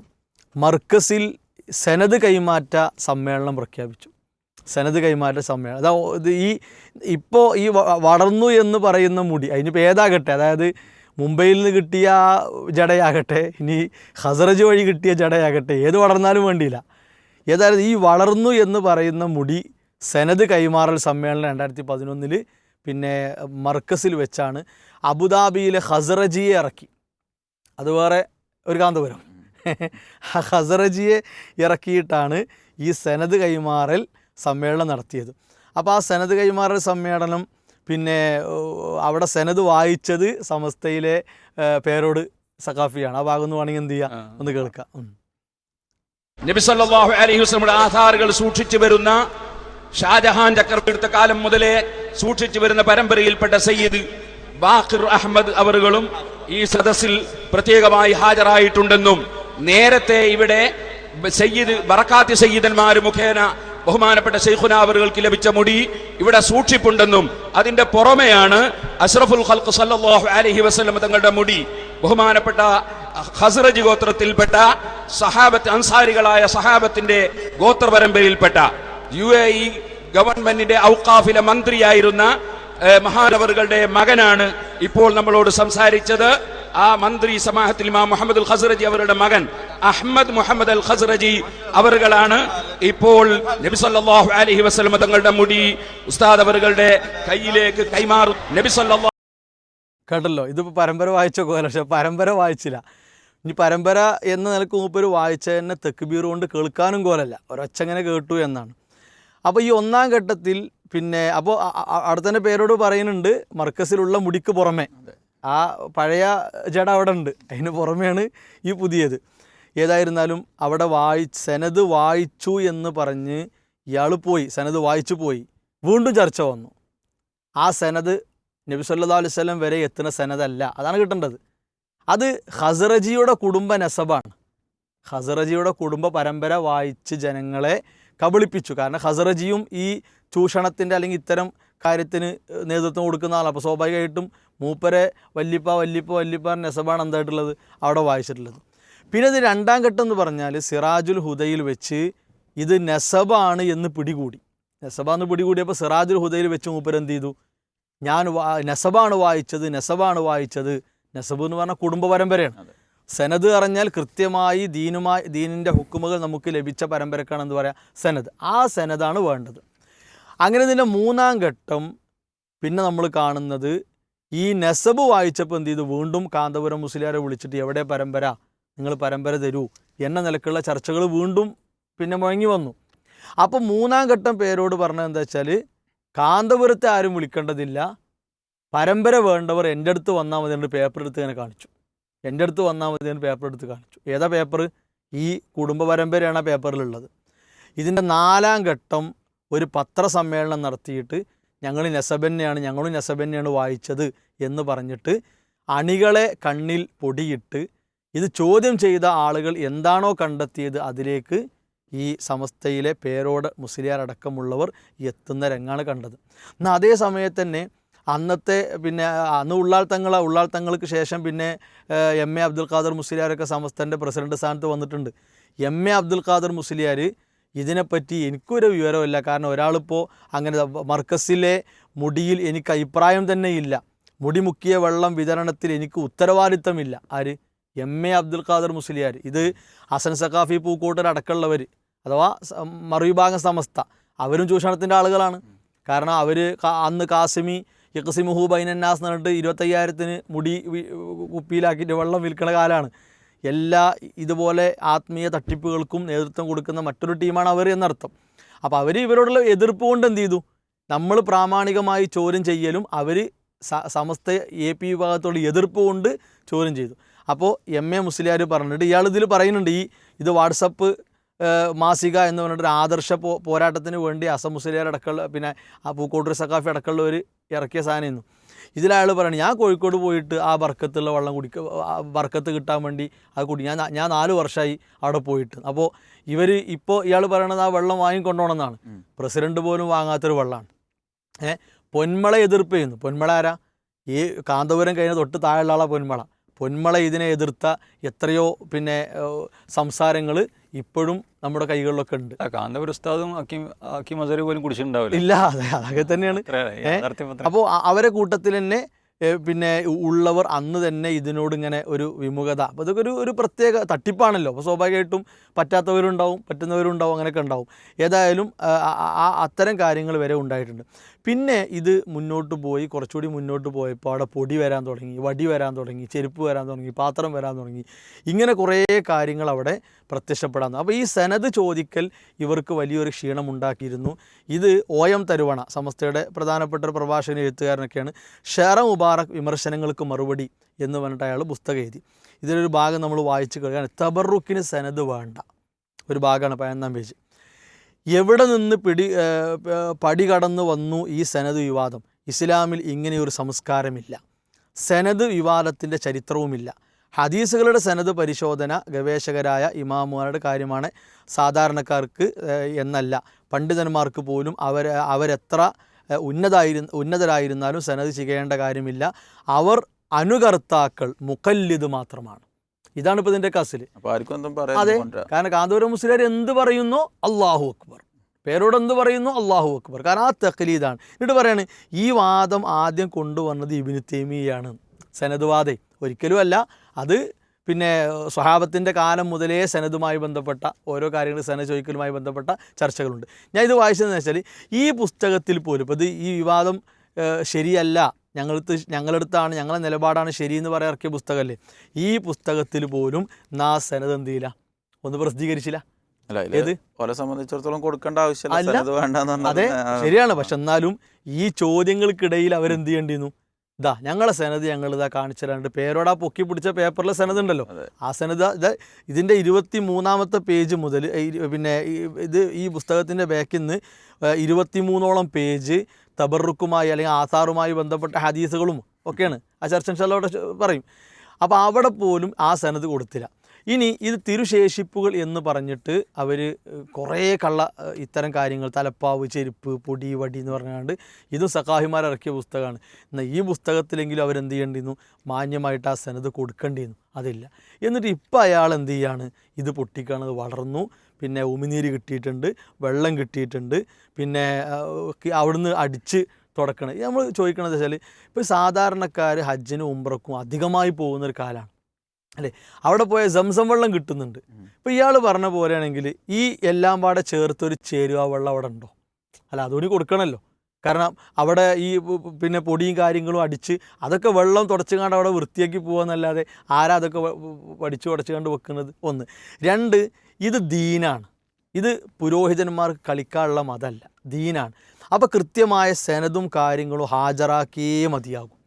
മർക്കസിൽ സെനത് കൈമാറ്റ സമ്മേളനം പ്രഖ്യാപിച്ചു. സെനത് കൈമാറ്റ സമ്മേളനം. അതാ ഇത് ഈ ഇപ്പോൾ ഈ വളർന്നു എന്ന് പറയുന്ന മുടി അതിനിപ്പോൾ ഏതാകട്ടെ അതായത് മുംബൈയിൽ നിന്ന് കിട്ടിയ ജടയാകട്ടെ ഇനി ഹസറജ് വഴി കിട്ടിയ ജടയാകട്ടെ ഏത് വളർന്നാലും വേണ്ടിയില്ല. ഏതായാലും ഈ വളർന്നു എന്ന് പറയുന്ന മുടി സെനത് കൈമാറൽ സമ്മേളനം രണ്ടായിരത്തി പതിനൊന്നിൽ പിന്നെ മർക്കസിൽ വെച്ചാണ് അബുദാബിയിലെ ഹസറജിയെ ഇറക്കി. അത് വേറെ ഒരു കാന്തപുരം. ആ ഹസറജിയെ ഇറക്കിയിട്ടാണ് ഈ സെനത് കൈമാറൽ സമ്മേളനം നടത്തിയത്. അപ്പോൾ ആ സെനത് കൈമാറൽ സമ്മേളനം പിന്നെ അവിടെ സെനത് വായിച്ചത് സമസ്തയിലെ പേരോട് സഖാഫിയാണ്. ആ ഭാഗം വേണമെങ്കിൽ എന്ത് ചെയ്യാം? ഒന്ന് കേൾക്കാം. നബി സല്ലല്ലാഹു അലൈഹി വസല്ലമയുടെ ആധാറുകൾ സൂക്ഷിച്ചു വരുന്ന ഷാജഹാൻ ചക്രവർത്തിയുടെ കാലം മുതലേ സൂക്ഷിച്ചു വരുന്ന പരമ്പരയിൽപ്പെട്ട സയ്യിദ് ബാഖിർ അഹമ്മദ് അവറുകളും ഈ സദസ്സിൽ പ്രത്യേകമായി ഹാജരായിട്ടുണ്ടെന്നും നേരത്തെ ഇവിടെ സയ്യിദ് ബറക്കാത്തി സയ്യിദന്മാർ മുഖേന ബഹുമാനപ്പെട്ട ഷെയ്ഖുന അവറുകൾക്ക് ലഭിച്ച മുടി ഇവിടെ സൂക്ഷിപ്പുണ്ടെന്നും അതിന്റെ പുറമെയാണ് അഷ്റഫുൽ ഖൽഖ് സല്ലല്ലാഹു അലൈഹി വസല്ലം തങ്ങളുടെ മുടി. ബഹുമാനപ്പെട്ട ഹസ്റജ് ഗോത്രത്തിൽപ്പെട്ട സഹാബത്ത് അൻസാരികളായ സഹാബത്തിന്റെ ഗോത്ര പരമ്പരയിൽപ്പെട്ട യു എ ഇ ഗവൺമെന്റിന്റെ ഔക്കാഫിലെ മന്ത്രിയായിരുന്ന മഹാനവറുകളുടെ മകനാണ് ഇപ്പോൾ നമ്മളോട് സംസാരിച്ചത്. ആ മന്ത്രി സമാഹത്തിൽ ഇമാം മുഹമ്മദ് അൽ അവരുടെ മകൻ അഹമ്മദ് മുഹമ്മദ് അൽ ഖസ്റജി അവറുകളാണ്. ഇപ്പോൾ നബി സല്ലല്ലാഹു അലൈഹി തങ്ങളുടെ മുടി ഉസ്താദ് അവറുകളുടെ കയ്യിലേക്ക് കൈമാറും. നബി സല്ലല്ലാഹു കേട്ടല്ലോ ഇതിപ്പോൾ പരമ്പര വായിച്ചോ കോല പക്ഷെ പരമ്പര വായിച്ചില്ല. ഇനി പരമ്പര എന്ന നിലയ്ക്ക് മൂപ്പര് വായിച്ച തന്നെ തെക്കുബീർ കൊണ്ട് കേൾക്കാനും കോലല്ല ഒരൊച്ചങ്ങനെ കേട്ടു എന്നാണ്. അപ്പോൾ ഈ ഒന്നാം ഘട്ടത്തിൽ പിന്നെ അപ്പോൾ അവിടെ പേരോട് പറയുന്നുണ്ട് മർക്കസിലുള്ള മുടിക്ക് പുറമെ. ആ പഴയ ജട അവിടെ ഉണ്ട്. അതിന് പുറമെയാണ് ഈ പുതിയത്. ഏതായിരുന്നാലും അവിടെ വായി സെനത് വായിച്ചു എന്ന് പറഞ്ഞ് ഇയാൾ പോയി സെനത് വായിച്ചു പോയി. വീണ്ടും ചർച്ച വന്നു. ആ സെനത് നബി അലൈഹി വസല്ലം വരെ എത്തുന്ന സെനതല്ല അതാണ് കിട്ടേണ്ടത്. അത് ഹസറജിയുടെ കുടുംബ നസബാണ്. ഹസറജിയുടെ കുടുംബ പരമ്പര വായിച്ച് ജനങ്ങളെ കബളിപ്പിച്ചു. കാരണം ഹസറജിയും ഈ ചൂഷണത്തിന്റെ അല്ലെങ്കിൽ ഇത്തരം കാര്യത്തിന് നേതൃത്വം കൊടുക്കുന്ന ആളാണ്. അപ്പോൾ സ്വാഭാവികമായിട്ടും മൂപ്പരെ വല്ലിപ്പ വല്ലിപ്പ വല്ലിപ്പ നെസബാണ് എന്തായിട്ടുള്ളത്? അവിടെ വായിച്ചിട്ടുള്ളത്. പിന്നെ ഇത് രണ്ടാം ഘട്ടം എന്ന് പറഞ്ഞാൽ സിറാജുൽ ഹുദയിൽ വെച്ച് ഇത് നെസബാണ് എന്ന് പിടികൂടി. നെസബാന്ന് പിടികൂടിയപ്പോൾ സിറാജുൽ ഹുദയിൽ വെച്ച് മൂപ്പരെന്ത് ചെയ്തു? ഞാൻ നെസബാണ് വായിച്ചത് നെസബാണ് വായിച്ചത്. നെസബ് എന്ന് പറഞ്ഞാൽ കുടുംബ പരമ്പരയാണ്. സനത് അറിഞ്ഞാൽ കൃത്യമായി ദീനുമായി ദീനിന്റെ ഹുക്കുമുകൾ നമുക്ക് ലഭിച്ച പരമ്പരക്കാണ് എന്ന് പറയാം സനദ്. ആ സനദാണ് വേണ്ടത്. അങ്ങനെ ഇതിന്റെ മൂന്നാം ഘട്ടം പിന്നെ നമ്മൾ കാണുന്നത് ഈ നെസബ് വായിച്ചപ്പോൾ എന്ത് ചെയ്തു? വീണ്ടും കാന്തപുരം മുസ്ലിയാരെ വിളിച്ചിട്ട് എവിടെ പരമ്പര? നിങ്ങൾ പരമ്പര തരൂ. എന്ന നിലക്കുള്ള ചർച്ചകൾ വീണ്ടും പിന്നെ മുഴങ്ങി വന്നു. അപ്പോൾ മൂന്നാം ഘട്ടം പേരോട് പറഞ്ഞത് എന്താ വെച്ചാൽ കാന്തപുരത്തെ ആരും വിളിക്കേണ്ടതില്ല. പരമ്പര വേണ്ടവർ എന്റെ അടുത്ത് വന്നാൽ മതി എന്റെ പേപ്പർ എടുത്ത് ഇങ്ങനെ കാണിച്ചു. എന്റെ അടുത്ത് വന്നാൽ മതി ഞാൻ പേപ്പർ എടുത്ത് കാണിച്ചു. ഏതാ പേപ്പർ ഈ കുടുംബ പരമ്പരയാണ് ആ പേപ്പറിലുള്ളത് ഇതിന്റെ നാലാം ഘട്ടം ഒരു പത്രസമ്മേളനം നടത്തിയിട്ട് ഞങ്ങൾ നെസബന്നെയാണ് ഞങ്ങളും നെസബന്നെയാണ് വായിച്ചത് എന്ന് പറഞ്ഞിട്ട് അണികളെ കണ്ണിൽ പൊടിയിട്ട് ഇത് ചോദ്യം ചെയ്ത ആളുകൾ എന്താണോ കണ്ടെത്തിയത് അതിലേക്ക് ഈ സമസ്തയിലെ പേരോട് മുസ്ലിയാർ അടക്കമുള്ളവർ എത്തുന്ന രംഗമാണ് കണ്ടത്. എന്നാൽ അതേ സമയത്ത് തന്നെ അന്നത്തെ പിന്നെ അന്ന് ഉള്ളാൾ തങ്ങള ഉള്ളാൾ തങ്ങൾക്ക് ശേഷം പിന്നെ എം എ അബ്ദുൽ ഖാദർ മുസ്ലിയാരൊക്കെ സമസ്തന്റെ പ്രസിഡന്റ് സ്ഥാനത്ത് വന്നിട്ടുണ്ട്. എം എ അബ്ദുൽ ഖാദർ മുസ്ലിയാർ ഇതിനെപ്പറ്റി എനിക്കൊരു വിവരമില്ല കാരണം ഒരാളിപ്പോൾ അങ്ങനെ മർക്കസിലെ മുടിയിൽ എനിക്ക് അഭിപ്രായം തന്നെ ഇല്ല. മുടി മുക്കിയ വെള്ളം വിതരണത്തിൽ എനിക്ക് ഉത്തരവാദിത്തമില്ല. ആര്? എം എ അബ്ദുൽ ഖാദർ മുസ്ലിയാർ ഇത് ഹസൻ സഖാഫി പൂക്കോട്ടർ അടക്കമുള്ളവർ അഥവാ മറുവിഭാഗം സമസ്ത. അവരും ചൂഷണത്തിന്റെ ആളുകളാണ്. കാരണം അവർ അന്ന് കാസിമി യക്സിമുഹു ബൈനന്നാസ് എന്ന് പറഞ്ഞിട്ട് ഇരുപത്തയ്യായിരത്തിന് മുടി കുപ്പിയിലാക്കിയിട്ട് വെള്ളം വിൽക്കുന്ന കാലമാണ് എല്ലാ ഇതുപോലെ ആത്മീയ തട്ടിപ്പുകൾക്കും നേതൃത്വം കൊടുക്കുന്ന മറ്റൊരു ടീമാണ് അവർ എന്നർത്ഥം. അപ്പോൾ അവർ ഇവരോടുള്ള എതിർപ്പ് കൊണ്ട് എന്ത് ചെയ്തു? നമ്മൾ പ്രാമാണികമായി ചോദ്യം ചെയ്യലും അവർ സമസ്ത എ പി വിഭാഗത്തോട് എതിർപ്പ് കൊണ്ട് ചോദ്യം ചെയ്തു. അപ്പോൾ എം എ മുസ്ലിയാർ പറഞ്ഞിട്ട് ഇയാൾ ഇതിൽ പറയുന്നുണ്ട് ഈ ഇത് വാട്സപ്പ് മാസിക എന്ന് പറഞ്ഞിട്ട് ഒരു ആദർശ പോ പോരാട്ടത്തിന് വേണ്ടി അസം മുസ്ലിയാർ അടക്കമുള്ള പിന്നെ ആ പൂക്കോട്ടൂർ സഖാഫി അടക്കമുള്ളവർ ഇറക്കിയ സാധനമായിരുന്നു ഇതിലയാൾ പറയണം ഞാൻ കോഴിക്കോട് പോയിട്ട് ആ ബർക്കത്തുള്ള വെള്ളം കുടിക്ക വർക്കത്ത് ബർക്കത്ത് കിട്ടാൻ വേണ്ടി അത് കുടി ഞാൻ ഞാൻ നാല് വർഷമായി അവിടെ പോയിട്ട്. അപ്പോൾ ഇവർ ഇപ്പോൾ ഇയാൾ പറയണത് ആ വെള്ളം വാങ്ങിക്കൊണ്ടോണമെന്നാണ് എന്നാണ് പ്രസിഡന്റ് പോലും വാങ്ങാത്തൊരു വെള്ളമാണ് ഏഹ് പൊന്മള എതിർപ്പ് ചെയ്യുന്നു. പൊന്മള ആരാ? ഈ കാന്തപുരം കഴിഞ്ഞ തൊട്ട് താഴെയുള്ള ആളാ പൊന്മള. പൊന്മള ഇതിനെ എതിർത്ത എത്രയോ പിന്നെ സംസാരങ്ങൾ ഇപ്പോഴും നമ്മുടെ കൈകളിലൊക്കെ ഉണ്ട്. കാന്തപുര ഉസ്താദും അക്കി പോലും കുടിച്ചിട്ടുണ്ടാവില്ല. ഇല്ല അതെ അതൊക്കെ തന്നെയാണ്. അപ്പോൾ അവരെ കൂട്ടത്തിൽ തന്നെ പിന്നെ ഉള്ളവർ അന്ന് തന്നെ ഇതിനോട് ഇങ്ങനെ ഒരു വിമുഖത. അപ്പോൾ ഇതൊക്കെ ഒരു ഒരു പ്രത്യേക തട്ടിപ്പാണല്ലോ. അപ്പോൾ സ്വാഭാവികമായിട്ടും പറ്റാത്തവരുണ്ടാവും പറ്റുന്നവരുണ്ടാവും അങ്ങനെയൊക്കെ ഉണ്ടാവും. ഏതായാലും ആ അത്തരം കാര്യങ്ങൾ വരെ ഉണ്ടായിട്ടുണ്ട്. പിന്നെ ഇത് മുന്നോട്ട് പോയി കുറച്ചുകൂടി മുന്നോട്ട് പോയപ്പോൾ അവിടെ പൊടി വരാൻ തുടങ്ങി വടി വരാൻ തുടങ്ങി ചെരുപ്പ് വരാൻ തുടങ്ങി പാത്രം വരാൻ തുടങ്ങി. ഇങ്ങനെ കുറേ കാര്യങ്ങൾ അവിടെ പ്രത്യക്ഷപ്പെടാൻ. അപ്പോൾ ഈ സനത് ചോദിക്കൽ ഇവർക്ക് വലിയൊരു ക്ഷീണം ഉണ്ടാക്കിയിരുന്നു. ഇത് ഒ എം തരുവണ സമസ്തയുടെ പ്രധാനപ്പെട്ട ഒരു പ്രഭാഷകൻ എഴുത്തുകാരനൊക്കെയാണ്. ഷെറ മുബാറക് വിമർശനങ്ങൾക്ക് മറുപടി എന്ന് പറഞ്ഞിട്ട് അയാൾ പുസ്തകം എഴുതി. ഇതിലൊരു ഭാഗം നമ്മൾ വായിച്ചു കഴിയാണ് തബറുക്കിന് സനത് വേണ്ട. ഒരു ഭാഗമാണ് പതിനൊന്നാം പേജ്. എവിടെ നിന്ന് പിടി പടി കടന്നു വന്നു ഈ സനത് വിവാദം? ഇസ്ലാമിൽ ഇങ്ങനെയൊരു സംസ്കാരമില്ല. സനത് വിവാദത്തിന്റെ ചരിത്രവുമില്ല. ഹദീസുകളുടെ സനത് പരിശോധന ഗവേഷകരായ ഇമാമുമാരുടെ കാര്യമാണ് സാധാരണക്കാർക്ക് എന്നല്ല. പണ്ഡിതന്മാർക്ക് പോലും അവർ അവരെത്ര ഉന്നതായിരു ഉന്നതരായിരുന്നാലും സനത് ചെയ്യേണ്ട കാര്യമില്ല. അവർ അനുകർത്താക്കൾ മുക്കല്ലിത് മാത്രമാണ്. ഇതാണ് ഇപ്പോൾ ഇതിന്റെ കസിൽ അതെ. കാരണം കാന്തപുരം മുസ്ലിയാർ എന്ത് പറയുന്നു? അള്ളാഹു അക്ബർ. പേരോട് എന്ത് പറയുന്നു? അള്ളാഹു അക്ബർ. കാരണം ആ തഖലീദാണ്. എന്നിട്ട് പറയാണ് ഈ വാദം ആദ്യം കൊണ്ടുവന്നത് ഇബിന് തേമിയാണ് സനദ് വാദേ ഒരിക്കലും അല്ല അത് പിന്നെ സ്വഹാബത്തിന്റെ കാലം മുതലേ സനതുമായി ബന്ധപ്പെട്ട ഓരോ കാര്യങ്ങൾ സന ചോദിക്കലുമായി ബന്ധപ്പെട്ട ചർച്ചകളുണ്ട്. ഞാൻ ഇത് വായിച്ചതെന്ന് വെച്ചാൽ ഈ പുസ്തകത്തിൽ പോലും ഇപ്പോൾ ഇത് ഈ വിവാദം ശരിയല്ല. ഞങ്ങളടുത്ത് ഞങ്ങളടുത്താണ് ഞങ്ങളെ നിലപാടാണ് ശരിയെന്ന് പറയാൻ ഇറക്കിയ പുസ്തകമല്ലേ? ഈ പുസ്തകത്തിൽ പോലും നാ സനത് എന്ത് ചെയ്യില്ല? ഒന്ന് പ്രസിദ്ധീകരിച്ചില്ല? ഓലെ സംബന്ധിച്ചിടത്തോളം കൊടുക്കേണ്ട ആവശ്യമില്ല. അതെ ശരിയാണ്. പക്ഷെ എന്നാലും ഈ ചോദ്യങ്ങൾക്കിടയിൽ അവരെന്ത് ചെയ്യേണ്ടിയിരുന്നു? ഇതാ ഞങ്ങളെ സനത് ഞങ്ങൾ ഇതാ കാണിച്ചിട്ടുണ്ട് പേരോടാ പൊക്കി പിടിച്ച പേപ്പറിലെ സനത് ഉണ്ടല്ലോ ആ സനത് ഇത് ഇതിന്റെ ഇരുപത്തി മൂന്നാമത്തെ പേജ് മുതൽ പിന്നെ ഇത് ഈ പുസ്തകത്തിന്റെ ബാക്കിൽ നിന്ന് ഇരുപത്തി മൂന്നോളം പേജ് തബറുക്കുമായി അല്ലെങ്കിൽ ആസാറുമായി ബന്ധപ്പെട്ട ഹദീസുകളും ഒക്കെയാണ്. ആ ചർച്ച ഇൻഷാല്ലാ അവിടെ പറയും. അപ്പോൾ അവിടെ പോലും ആ സനത് കൊടുത്തില്ല. ഇനി ഇത് തിരുശേഷിപ്പുകൾ എന്ന് പറഞ്ഞിട്ട് അവർ കുറേ കള്ള ഇത്തരം കാര്യങ്ങൾ തലപ്പാവ് ചെരുപ്പ് പൊടി വടി എന്ന് പറഞ്ഞുകൊണ്ട് ഇതും സഖാഹിമാർ ഇറക്കിയ പുസ്തകമാണ്. എന്നാൽ ഈ പുസ്തകത്തിലെങ്കിലും അവരെന്ത് ചെയ്യേണ്ടിയിരുന്നു മാന്യമായിട്ട് ആ സനത് കൊടുക്കേണ്ടിയിരുന്നു അതില്ല. എന്നിട്ട് ഇപ്പം അയാൾ എന്ത് ചെയ്യാണ്? ഇത് പൊട്ടിക്കാണത് വളർന്നു. പിന്നെ ഉമിനീര് കിട്ടിയിട്ടുണ്ട് വെള്ളം കിട്ടിയിട്ടുണ്ട് പിന്നെ അവിടുന്ന് അടിച്ച് തുടക്കണം. നമ്മൾ ചോദിക്കണമെന്ന് വെച്ചാൽ ഇപ്പോൾ സാധാരണക്കാർ ഹജ്ജിനും ഉംറക്കും അധികമായി പോകുന്ന ഒരു കാലമാണ് അല്ലേ? അവിടെ പോയ സംസം വെള്ളം കിട്ടുന്നുണ്ട്. ഇപ്പോൾ ഇയാൾ പറഞ്ഞ പോലെയാണെങ്കിൽ ഈ എല്ലാം പാടെ ചേർത്തൊരു ചേരുവ വെള്ളം അവിടെ ഉണ്ടോ? അല്ല അതുകൂടി കൊടുക്കണമല്ലോ കാരണം അവിടെ ഈ പിന്നെ പൊടിയും കാര്യങ്ങളും അടിച്ച് അതൊക്കെ വെള്ളം തുടച്ചുകൊണ്ട് അവിടെ വൃത്തിയാക്കി പോകാന്നല്ലാതെ ആരാ അതൊക്കെ വടിച്ച് വെക്കുന്നത്? ഒന്ന്. രണ്ട് ഇത് ദീനാണ്. ഇത് പുരോഹിതന്മാർക്ക് കളിക്കാനുള്ള മതമല്ല ദീനാണ്. അപ്പോൾ കൃത്യമായ സെനതും കാര്യങ്ങളും ഹാജരാക്കിയേ മതിയാകും.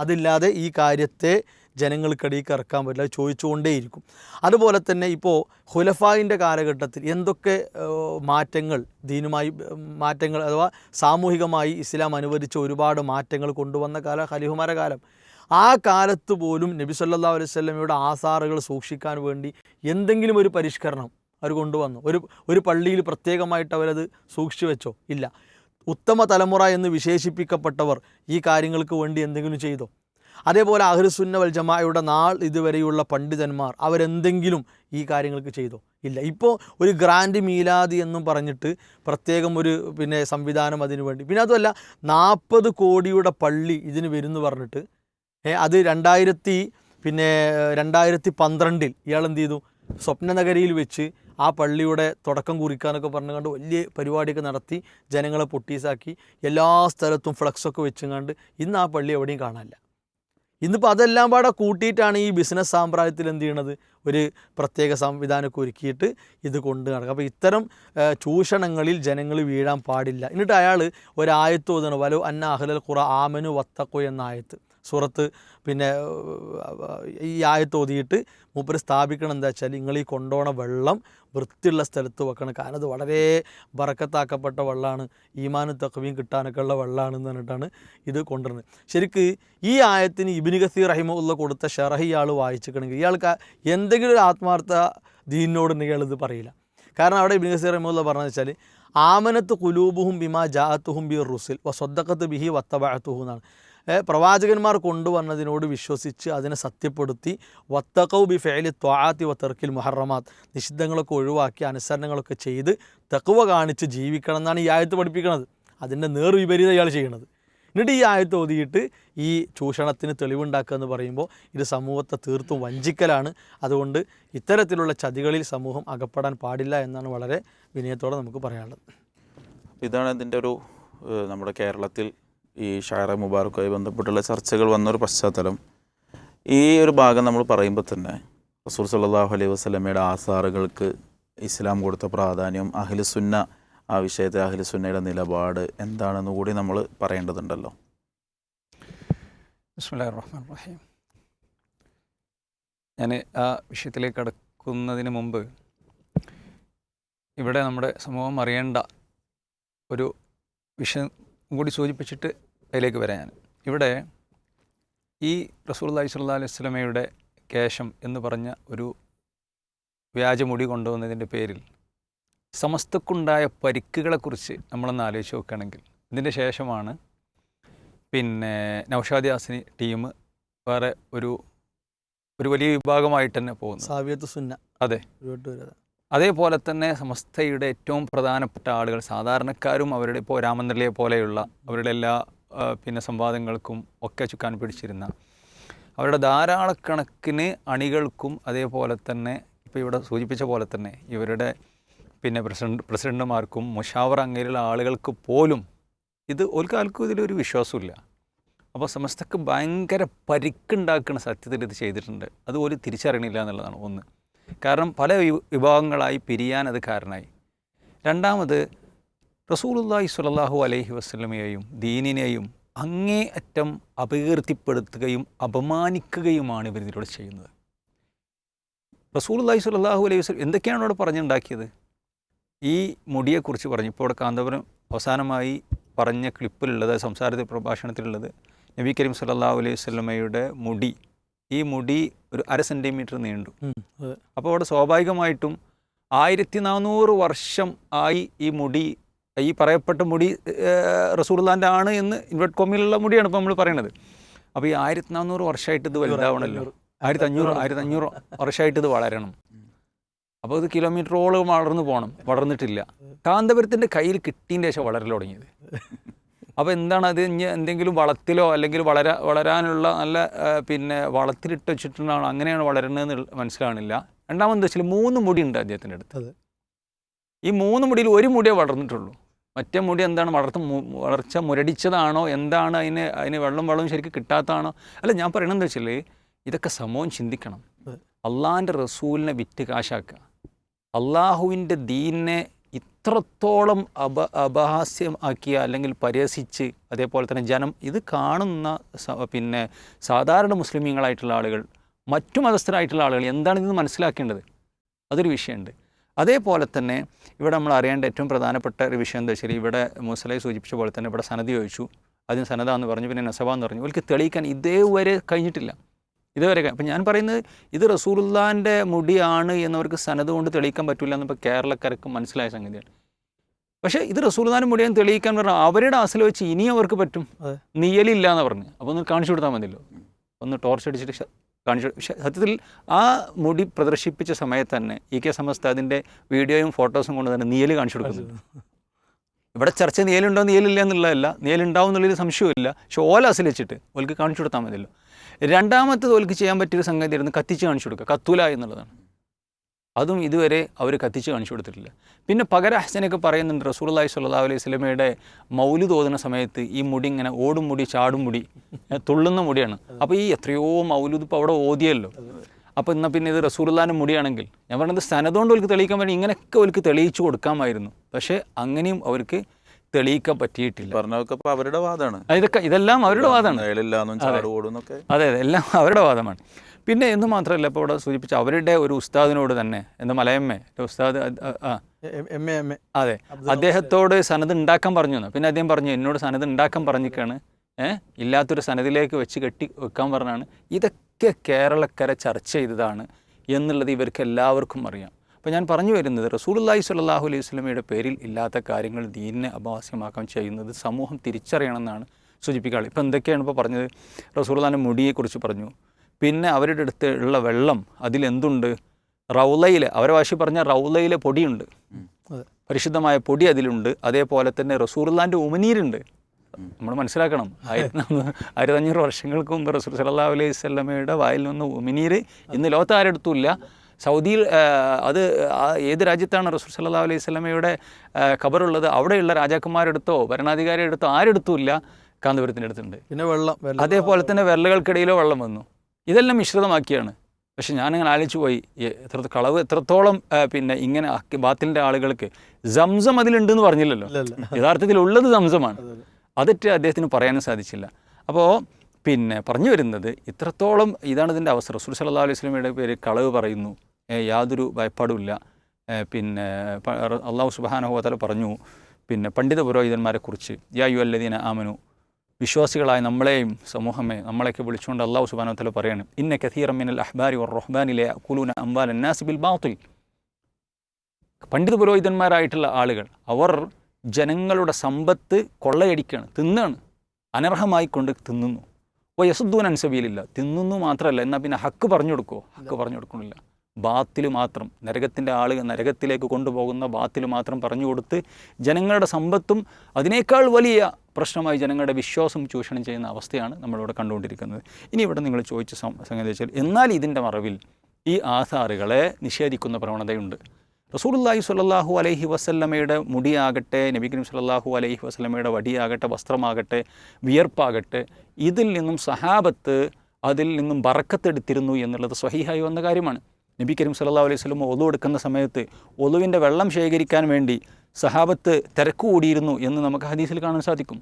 അതില്ലാതെ ഈ കാര്യത്തെ ജനങ്ങൾക്കിടയിൽ ഇറക്കാൻ പറ്റില്ല. അത് ചോദിച്ചുകൊണ്ടേയിരിക്കും. അതുപോലെ തന്നെ ഇപ്പോൾ ഹുലഫായിന്റെ കാലഘട്ടത്തിൽ എന്തൊക്കെ മാറ്റങ്ങൾ ദീനുമായി മാറ്റങ്ങൾ അഥവാ സാമൂഹികമായി ഇസ്ലാം അനുവദിച്ച ഒരുപാട് മാറ്റങ്ങൾ കൊണ്ടുവന്ന കാലം ഖലീഫുമാരുടെ കാലം. ആ കാലത്ത് പോലും നബി സല്ലാ അലൈഹി സ്വലമയുടെ ആസാറുകൾ സൂക്ഷിക്കാൻ വേണ്ടി എന്തെങ്കിലും ഒരു പരിഷ്കരണം അവർ കൊണ്ടുവന്നു. ഒരു ഒരു പള്ളിയിൽ പ്രത്യേകമായിട്ട് അവരത് സൂക്ഷിച്ചു വെച്ചോ? ഇല്ല. ഉത്തമ തലമുറ എന്ന് വിശേഷിപ്പിക്കപ്പെട്ടവർ ഈ കാര്യങ്ങൾക്ക് വേണ്ടി എന്തെങ്കിലും ചെയ്തോ? അതേപോലെ അഹ്ലുസുന്ന വൽ ജമാഅയുടെ നാൾ ഇതുവരെയുള്ള പണ്ഡിതന്മാർ അവരെന്തെങ്കിലും ഈ കാര്യങ്ങൾക്ക് ചെയ്തോ? ഇല്ല. ഇപ്പോൾ ഒരു ഗ്രാൻഡ് മീലാദി എന്നും പറഞ്ഞിട്ട് പ്രത്യേകം ഒരു പിന്നെ സംവിധാനം അതിനു വേണ്ടി പിന്നെ അതുമല്ല നാൽപ്പത് കോടിയുടെ പള്ളി ഇതിന് വരുന്നു പറഞ്ഞിട്ട് അത് രണ്ടായിരത്തി പിന്നെ രണ്ടായിരത്തി പന്ത്രണ്ടിൽ ഇയാൾ എന്ത് ചെയ്തു? സ്വപ്ന നഗരിയിൽ വെച്ച് ആ പള്ളിയുടെ തുടക്കം കുറിക്കാനൊക്കെ പറഞ്ഞുകൊണ്ട് വലിയ പരിപാടിയൊക്കെ നടത്തി ജനങ്ങളെ പൊട്ടീസാക്കി എല്ലാ സ്ഥലത്തും ഫ്ലക്സൊക്കെ വെച്ചുകൊണ്ട് ഇന്ന് ആ പള്ളി എവിടെയും കാണാനില്ല. ഇന്നിപ്പോൾ അതെല്ലാം പാടെ കൂട്ടിയിട്ടാണ് ഈ ബിസിനസ് സാമ്പ്രായത്തിൽ എന്ത് ചെയ്യണത്? ഒരു പ്രത്യേക സംവിധാനമൊക്കെ ഒരുക്കിയിട്ട് ഇത് കൊണ്ട് നടക്കുക അപ്പോൾ ഇത്തരം ചൂഷണങ്ങളിൽ ജനങ്ങൾ വീഴാൻ പാടില്ല. എന്നിട്ട് അയാൾ ഒരായത്ത് ഓതുന്നു വലോ അന്ന അഹ്ലൽ ഖുറ ആമനു വത്തക്കോ എന്ന ആയത്ത്. സൂറത്ത് പിന്നെ ഈ ആയത്ത് ഓതിയിട്ട് മൂപ്പര് സ്ഥാപിക്കണം എന്താ വെച്ചാൽ നിങ്ങൾ ഈ കൊണ്ടുപോണ വെള്ളം വൃത്തിയുള്ള സ്ഥലത്ത് വെക്കണം. കാരണം അത് വളരെ ബറക്കത്താക്കപ്പെട്ട വെള്ളമാണ് ഈമാനും തക്കവിയും കിട്ടാനൊക്കെ ഉള്ള വെള്ളമാണെന്ന് പറഞ്ഞിട്ടാണ് ഇത് കൊണ്ടുവരുന്നത്. ശരിക്ക് ഈ ആയത്തിന് ഇബിന് ഗസീർ റഹിമുള്ള കൊടുത്ത ഷെറഹ് ഇയാൾ വായിച്ചിക്കണമെങ്കിൽ ഇയാൾക്ക് എന്തെങ്കിലും ഒരു ആത്മാർത്ഥ ദീനിനോടുണ്ടെങ്കിൽ ഇത് പറയില്ല. കാരണം അവിടെ ഇബിനി ഗസീർ റഹിമുള്ള പറഞ്ഞതെന്ന് വെച്ചാൽ ആമനത്ത് കുലൂബുഹും ബിമാ ജാഅത്തുഹും ബി റുസിൽ വ സ്വദ്ദക്കത്ത് ബിഹി വത്തബഅത്തുഹു എന്നാണ്. പ്രവാചകന്മാർ കൊണ്ടുവന്നതിനോട് വിശ്വസിച്ച് അതിനെ സത്യപ്പെടുത്തി വത്തക്കൗ ബി ഫേലി ത്വാത്തി വത്തർക്കിൽ മുഹറമാത് നിഷിദ്ധങ്ങളൊക്കെ ഒഴിവാക്കി അനുസരണങ്ങളൊക്കെ ചെയ്ത് തെക്കുവ കാണിച്ച് ജീവിക്കണം എന്നാണ് ഈ ആയത്ത് പഠിപ്പിക്കുന്നത് അതിന്റെ നേർ വിപരീത ഇയാൾ ചെയ്യണത്. എന്നിട്ട് ഈ ആയത്ത് ഓതിയിട്ട് ഈ ചൂഷണത്തിന് തെളിവുണ്ടാക്കുക എന്ന് പറയുമ്പോൾ ഇത് സമൂഹത്തെ തീർത്തും വഞ്ചിക്കലാണ്. അതുകൊണ്ട് ഇത്തരത്തിലുള്ള ചതികളിൽ സമൂഹം അകപ്പെടാൻ പാടില്ല എന്നാണ് വളരെ വിനയത്തോടെ നമുക്ക് പറയാനുള്ളത്. ഇതാണ് ഇതിന്റെ ഒരു നമ്മുടെ കേരളത്തിൽ ഈ ഷാറ മുബാറക്കുമായി ബന്ധപ്പെട്ടുള്ള ചർച്ചകൾ വന്നൊരു പശ്ചാത്തലം. ഈ ഒരു ഭാഗം നമ്മൾ പറയുമ്പോൾ തന്നെ റസൂൽ സല്ലാഹു അലൈഹി വസ്ലമയുടെ ആസാറുകൾക്ക് ഇസ്ലാം കൊടുത്ത പ്രാധാന്യം അഹ്ലുസുന്ന ആ വിഷയത്തെ അഹ്ലുസുന്നയുടെ നിലപാട് എന്താണെന്ന് കൂടി നമ്മൾ പറയേണ്ടതുണ്ടല്ലോ. റഹീം. ഞാൻ ആ വിഷയത്തിലേക്ക് കടക്കുന്നതിന് മുമ്പ് ഇവിടെ നമ്മുടെ സമൂഹം അറിയേണ്ട ഒരു വിഷയം കൂടി സൂചിപ്പിച്ചിട്ട് അതിലേക്ക് വരാം ഞാൻ. ഇവിടെ ഈ റസൂലുള്ളാഹി സല്ലാ അലൈഹി സ്വലമയുടെ കേശം എന്ന് പറഞ്ഞ ഒരു വ്യാജമുടി കൊണ്ടുവന്നതിന്റെ പേരിൽ സമസ്തക്കുണ്ടായ പരിക്കുകളെക്കുറിച്ച് നമ്മളൊന്ന് ആലോചിച്ച് നോക്കുകയാണെങ്കിൽ ഇതിന്റെ ശേഷമാണ് പിന്നെ നൗഷാദ് യാസിനി ടീം വേറെ ഒരു ഒരു വലിയ വിഭാഗമായിട്ട് തന്നെ പോകുന്നത്. സാവിയത്ത് സുന്ന. അതെ. അതേപോലെ തന്നെ സമസ്തയുടെ ഏറ്റവും പ്രധാനപ്പെട്ട ആളുകൾ സാധാരണക്കാരും അവരുടെ ഇപ്പോൾ രാമനിലയെ പോലെയുള്ള അവരുടെ എല്ലാ പിന്നെ സംവാദങ്ങൾക്കും ഒക്കെ ചുക്കാൻ പിടിച്ചിരുന്ന അവരുടെ ധാരാളക്കണക്കിന് അണികൾക്കും അതേപോലെ തന്നെ ഇപ്പോൾ ഇവിടെ സൂചിപ്പിച്ച പോലെ തന്നെ ഇവരുടെ പിന്നെ പ്രസിഡന്റ് പ്രസിഡന്റുമാർക്കും മുഷാവർ അങ്ങനെയുള്ള ആളുകൾക്ക് പോലും ഇത് ഒരു കാലക്കും ഇതിലൊരു വിശ്വാസമില്ല അപ്പോൾ സമസ്തക്ക് ഭയങ്കര പരിക്കുണ്ടാക്കുന്ന സത്യത്തിൽ ഇത് ചെയ്തിട്ടുണ്ട്. അത് ഒരു തിരിച്ചറിയണില്ല എന്നുള്ളതാണ് ഒന്ന്. കാരണം പല വിഭാഗങ്ങളായി പിരിയാൻ അത് കാരണമായി. രണ്ടാമത് റസൂലുള്ളാഹി സ്വല്ലല്ലാഹു അലൈഹി വസ്ലമയെയും ദീനിനെയും അങ്ങേ അറ്റം അപകീർത്തിപ്പെടുത്തുകയും അപമാനിക്കുകയുമാണ് ഇവർ ഇതിലൂടെ ചെയ്യുന്നത്. റസൂലുള്ളാഹി സ്വല്ലല്ലാഹു അലൈഹി വസ്ലം എന്തൊക്കെയാണ് അവിടെ പറഞ്ഞുണ്ടാക്കിയത്? ഈ മുടിയെക്കുറിച്ച് പറഞ്ഞു. ഇപ്പോൾ ഇവിടെ കാന്തപുരം അവസാനമായി പറഞ്ഞ ക്ലിപ്പിലുള്ളത് സംസാരത്തിൽ പ്രഭാഷണത്തിലുള്ളത് നബി കരീം സല്ലാ അലൈഹി വസ്ലമയുടെ മുടി ഈ മുടി ഒരു അര സെന്റിമീറ്റർ നീണ്ടു. അപ്പോൾ അവിടെ സ്വാഭാവികമായിട്ടും ആയിരത്തി നാനൂറ് വർഷം ആയി ഈ മുടി ഈ പറയപ്പെട്ട മുടി റസൂർലാന്റെ ആണ് എന്ന് ഇൻവെർട്ട് കോമിലുള്ള മുടിയാണ് ഇപ്പോൾ നമ്മൾ പറയുന്നത് അപ്പോൾ ഈ ആയിരത്തി നാനൂറ് വർഷമായിട്ട് ഇത് വലുതാവണമല്ലോ. ആയിരത്തി അഞ്ഞൂറ് ആയിരത്തി അഞ്ഞൂറ് വർഷമായിട്ട് ഇത് വളരണം. അപ്പോൾ ഇത് കിലോമീറ്ററോളം വളർന്നു പോകണം. വളർന്നിട്ടില്ല. കാന്തപുരത്തിന്റെ കയ്യിൽ കിട്ടിയതിന്റെ ശേഷം വളരൽ തുടങ്ങിയത്. അപ്പോൾ എന്താണ് അത് ഇനി എന്തെങ്കിലും വളത്തിലോ അല്ലെങ്കിൽ വളരാ വളരാനുള്ള നല്ല പിന്നെ വളത്തിലിട്ട് വെച്ചിട്ടുണ്ടാണ്? അങ്ങനെയാണ് വളരുന്നതെന്ന് മനസ്സിലാവണില്ല. രണ്ടാമത് വെച്ചാൽ മൂന്ന് മുടി ഉണ്ട് അദ്ദേഹത്തിന്റെ അടുത്ത്. ഈ മൂന്ന് മുടിയിൽ ഒരു മുടിയേ വളർന്നിട്ടുള്ളൂ. മറ്റേ മുടി എന്താണ് വളർത്ത വളർച്ച മുരടിച്ചതാണോ? എന്താണ് അതിന് അതിന് വെള്ളം വെള്ളം ശരിക്കും കിട്ടാത്തതാണോ? അല്ല ഞാൻ പറയണത് എന്താ വെച്ചാൽ ഇതൊക്കെ സമൂഹം ചിന്തിക്കണം. അള്ളാഹിന്റെ റസൂലിനെ വിറ്റ് കാശാക്കുക. അള്ളാഹുവിന്റെ ദീനിനെ ഇത്രത്തോളം അപ അപഹാസ്യമാക്കിയ അല്ലെങ്കിൽ പരിഹസിച്ച് അതേപോലെ തന്നെ ജനം ഇത് കാണുന്ന പിന്നെ സാധാരണ മുസ്ലിമീങ്ങളായിട്ടുള്ള ആളുകൾ മറ്റു മതസ്ഥരായിട്ടുള്ള ആളുകൾ എന്താണ് ഇത് മനസ്സിലാക്കേണ്ടത്? അതൊരു വിഷയമുണ്ട്. അതേപോലെ തന്നെ ഇവിടെ നമ്മൾ അറിയേണ്ട ഏറ്റവും പ്രധാനപ്പെട്ട ഒരു വിഷയം എന്താ വെച്ചാൽ ഇവിടെ മുസലൈ സൂചിപ്പിച്ച പോലെ തന്നെ ഇവിടെ സനതി ചോദിച്ചു. അതിന് സനദ എന്ന് പറഞ്ഞു പിന്നെ നസബ എന്ന് പറഞ്ഞു. ഇവർക്ക് തെളിയിക്കാൻ ഇതേവരെ കഴിഞ്ഞിട്ടില്ല. ഇതുവരെ അപ്പം ഞാൻ പറയുന്നത് ഇത് റസൂലുല്ലാന്റെ മുടിയാണ് എന്നവർക്ക് സനത് കൊണ്ട് തെളിയിക്കാൻ പറ്റില്ല എന്നിപ്പോൾ കേരളക്കാർക്ക് മനസ്സിലായ സംഗതിയാണ്. പക്ഷേ ഇത് റസൂലുള്ളാന്റെ മുടിയാന്ന് തെളിയിക്കാൻ പറഞ്ഞാൽ അവരുടെ അസൽ വെച്ച് ഇനി അവർക്ക് പറ്റും. നിയലില്ല എന്ന് പറഞ്ഞു. അപ്പോൾ ഒന്ന് കാണിച്ചു കൊടുത്താൽ മതിയല്ലോ. ഒന്ന് ടോർച്ച് അടിച്ചിട്ട് കാണിച്ചു പക്ഷേ സത്യത്തിൽ ആ മുടി പ്രദർശിപ്പിച്ച സമയത്ത് തന്നെ ഇ കെ സമസ്ത അതിന്റെ വീഡിയോയും ഫോട്ടോസും കൊണ്ട് തന്നെ നിയൽ കാണിച്ചു കൊടുക്കുന്നുണ്ട്. ഇവിടെ ചർച്ച നിയലുണ്ടോ നിയലില്ല എന്നുള്ളതല്ല. നിയലുണ്ടാവും എന്നുള്ളൊരു സംശയമില്ല പക്ഷെ ഓല അസൽ വെച്ചിട്ട് ഓൽക്ക് കാണിച്ചു കൊടുത്താൽ മതിയല്ലോ. രണ്ടാമത്തത് തോൽക്ക് ചെയ്യാൻ പറ്റിയൊരു സംഗതിയായിരുന്നു കത്തിച്ച് കാണിച്ചു കൊടുക്കുക. കത്തൂല എന്നുള്ളതാണ്. അതും ഇതുവരെ അവർ കത്തിച്ച് കാണിച്ചു കൊടുത്തിട്ടില്ല. പിന്നെ പകര ഹസനൊക്കെ പറയുന്നുണ്ട് റസൂലുള്ളാഹി സ്വല്ലല്ലാഹു അലൈഹി സ്വലമയുടെ മൗലി തോന്നുന്ന സമയത്ത് ഈ മുടി ഇങ്ങനെ ഓടും മുടി ചാടും മുടി തുള്ളുന്ന മുടിയാണ്. അപ്പോൾ ഈ എത്രയോ മൗലൂദ് ഇപ്പോൾ അവിടെ ഓതിയല്ലോ. അപ്പോൾ എന്നാൽ പിന്നെ ഇത് റസൂലുള്ളാന്റെ മുടിയാണെങ്കിൽ ഞാൻ പറഞ്ഞത് സനതുകൊണ്ട് അവർക്ക് തെളിയിക്കാൻ വേണ്ടി ഇങ്ങനെയൊക്കെ അവർക്ക് തെളിയിച്ചു കൊടുക്കാമായിരുന്നു. പക്ഷേ അങ്ങനെയും അവർക്ക് തെളിയിക്കാൻ പറ്റിയിട്ടില്ല. പറഞ്ഞതൊക്കെ അവരുടെ വാദമാണ് ഇതൊക്കെ ഇതെല്ലാം അവരുടെ വാദമാണ് നിഴലില്ലാന്നും ചാട് ഓടുന്നൊക്കെ അതെ അതെ എല്ലാം അവരുടെ വാദമാണ്. പിന്നെ എന്ന് മാത്രമല്ല ഇപ്പോൾ ഇവിടെ സൂചിപ്പിച്ച അവരുടെ ഒരു ഉസ്താദിനോട് തന്നെ എന്താ മലയമ്മേ? ഉസ്താദ് അതെ. അദ്ദേഹത്തോട് സനത് ഉണ്ടാക്കാൻ പറഞ്ഞു എന്ന്. പിന്നെ അദ്ദേഹം പറഞ്ഞു എന്നോട് സനത് ഉണ്ടാക്കാൻ പറഞ്ഞിക്കാണ് ഏഹ് ഇല്ലാത്തൊരു സനതിലേക്ക് വെച്ച് കെട്ടി വെക്കാൻ പറഞ്ഞാണ്. ഇതൊക്കെ കേരളക്കര ചർച്ച ചെയ്തതാണ് എന്നുള്ളത് ഇവർക്ക് എല്ലാവർക്കും അറിയാം. അപ്പോൾ ഞാൻ പറഞ്ഞു വരുന്നത് റസൂലുള്ളാഹി സ്വല്ലല്ലാഹു അലൈഹി സ്വലമയുടെ പേരിൽ ഇല്ലാത്ത കാര്യങ്ങൾ ദീനിനെ അപവാസ്യമാക്കാൻ ചെയ്യുന്നത് സമൂഹം തിരിച്ചറിയണമെന്നാണ് സൂചിപ്പിക്കുകയാണ് ഇപ്പോൾ എന്തൊക്കെയാണ് ഇപ്പോൾ പറഞ്ഞത്? റസൂലുള്ളാഹിന്റെ മുടിയെക്കുറിച്ച് പറഞ്ഞു. പിന്നെ അവരുടെ അടുത്ത് ഉള്ള വെള്ളം അതിലെന്തുണ്ട് റൗലയിൽ അവരെ വാശി പറഞ്ഞ റൗലയിലെ പൊടിയുണ്ട്. അതെ. പരിശുദ്ധമായ പൊടി അതിലുണ്ട്. അതേപോലെ തന്നെ റസൂർലാന്റെ ഉമനീരുണ്ട്. നമ്മൾ മനസ്സിലാക്കണം. ആയിരത്തി ആയിരത്തഞ്ഞൂറ് അഞ്ഞൂറ് വർഷങ്ങൾക്ക് മുമ്പ് റസൂൽ സലഹ് അലൈഹി സ്വലമയുടെ വായിൽ നിന്ന് ഉമിനീര് ഇന്ന് ലോകത്ത് ആരെടുത്തുമില്ല സൗദിയിൽ അത് ഏത് രാജ്യത്താണ് റസൂൽ സല്ലാ അലൈഹി സ്വലമയുടെ ഖബറുള്ളത്? അവിടെയുള്ള രാജാക്കന്മാരെടുത്തോ ഭരണാധികാരിയുടെ അടുത്തോ ആരെടുത്തും ആരെടുത്തുമില്ല കാന്തപുരത്തിന്റെ അടുത്തുണ്ട്. പിന്നെ വെള്ളം അതേപോലെ തന്നെ വിരലുകൾക്കിടയിലോ വെള്ളം വന്നു. ഇതെല്ലാം മിശ്രിതമാക്കിയാണ്. പക്ഷെ ഞാനിങ്ങനെ ആലോചിച്ച് പോയി. എത്ര കളവ് എത്രത്തോളം പിന്നെ ഇങ്ങനെ ബാത്തിലിന്റെ ആളുകൾക്ക് സംസം അതിലുണ്ടെന്ന് പറഞ്ഞില്ലല്ലോ. യഥാർത്ഥത്തിൽ ഉള്ളത് സംസമാണ്. അതെ, അതെ. അദ്ദേഹത്തിന് പറയാനും സാധിച്ചില്ല. അപ്പോൾ പിന്നെ പറഞ്ഞു വരുന്നത് ഇത്രത്തോളം ഇതാണ് ഇതിന്റെ അവസരം റസൂൽ സല്ലാ അലൈഹി വസല്ലമയുടെ പേര് കളവ് പറയുന്നു. യാതൊരു ഭയപ്പാടുമില്ല. പിന്നെ അള്ളാഹു സുബ്ഹാനഹു വതആല പറഞ്ഞു പിന്നെ പണ്ഡിത പുരോഹിതന്മാരെക്കുറിച്ച് യാ യു അല്ലദീന ആമനു വിശ്വാസികളായ നമ്മളെയും സമൂഹമേ നമ്മളെയൊക്കെ വിളിച്ചുകൊണ്ട് അള്ളാഹു സുബ്ഹാനഹു വതആല പറയാണ് ഇന്ന കഥീറമിനൽ അഹ്ബാരി ഓർ റഹ്ബാനിലെ കുലൂന അംബാൽ അന്നാസിബിൽ ബാത്തിൽ പണ്ഡിത പുരോഹിതന്മാരായിട്ടുള്ള ആളുകൾ അവർ ജനങ്ങളുടെ സമ്പത്ത് കൊള്ളയടിക്കുകയാണ് തിന്നാണ് അനർഹമായി കൊണ്ട് തിന്നുന്നു. അപ്പോൾ യസുദ്ദൂൻ അൻസബിയിലില്ല തിന്നുന്നു മാത്രമല്ല എന്നാൽ പിന്നെ ഹക്ക് പറഞ്ഞു കൊടുക്കുമോ ഹക്ക് പറഞ്ഞു കൊടുക്കണില്ല ബാത്തിൽ മാത്രം നരകത്തിന്റെ ആളുകൾ നരകത്തിലേക്ക് കൊണ്ടുപോകുന്ന ബാത്തിൽ മാത്രം പറഞ്ഞു കൊടുത്ത് ജനങ്ങളുടെ സമ്പത്തും അതിനേക്കാൾ വലിയ പ്രശ്നമായി ജനങ്ങളുടെ വിശ്വാസം ചൂഷണം ചെയ്യുന്ന അവസ്ഥയാണ് നമ്മളിവിടെ കണ്ടുകൊണ്ടിരിക്കുന്നത്. ഇനി ഇവിടെ നിങ്ങൾ ചോദിച്ച സംഗതി വെച്ചാൽ എന്നാൽ ഇതിന്റെ മറവിൽ ഈ ആധാറുകളെ നിഷേധിക്കുന്ന പ്രവണതയുണ്ട്. റസൂലുള്ളാഹി സ്വല്ലല്ലാഹു അലൈഹി വസല്ലമയുടെ മുടിയാകട്ടെ നബി കരീം സ്വല്ലല്ലാഹു അലൈഹി വസല്ലമയുടെ വടിയാകട്ടെ വസ്ത്രമാകട്ടെ വിയർപ്പാകട്ടെ ഇതിൽ നിന്നും സഹാബത്ത് അതിൽ നിന്നും ബറക്കത്തെടുത്തിരുന്നു എന്നുള്ളത് സ്വഹീഹായി വന്ന കാര്യമാണ്. നബി കരീം സല്ലല്ലാഹു അലൈഹി സ്വലമ ഒതു എടുക്കുന്ന സമയത്ത് ഒതുവിന്റെ വെള്ളം ശേഖരിക്കാൻ വേണ്ടി സഹാബത്ത് തിരക്ക് കൂടിയിരുന്നു എന്ന് നമുക്ക് ഹദീസിൽ കാണാൻ സാധിക്കും.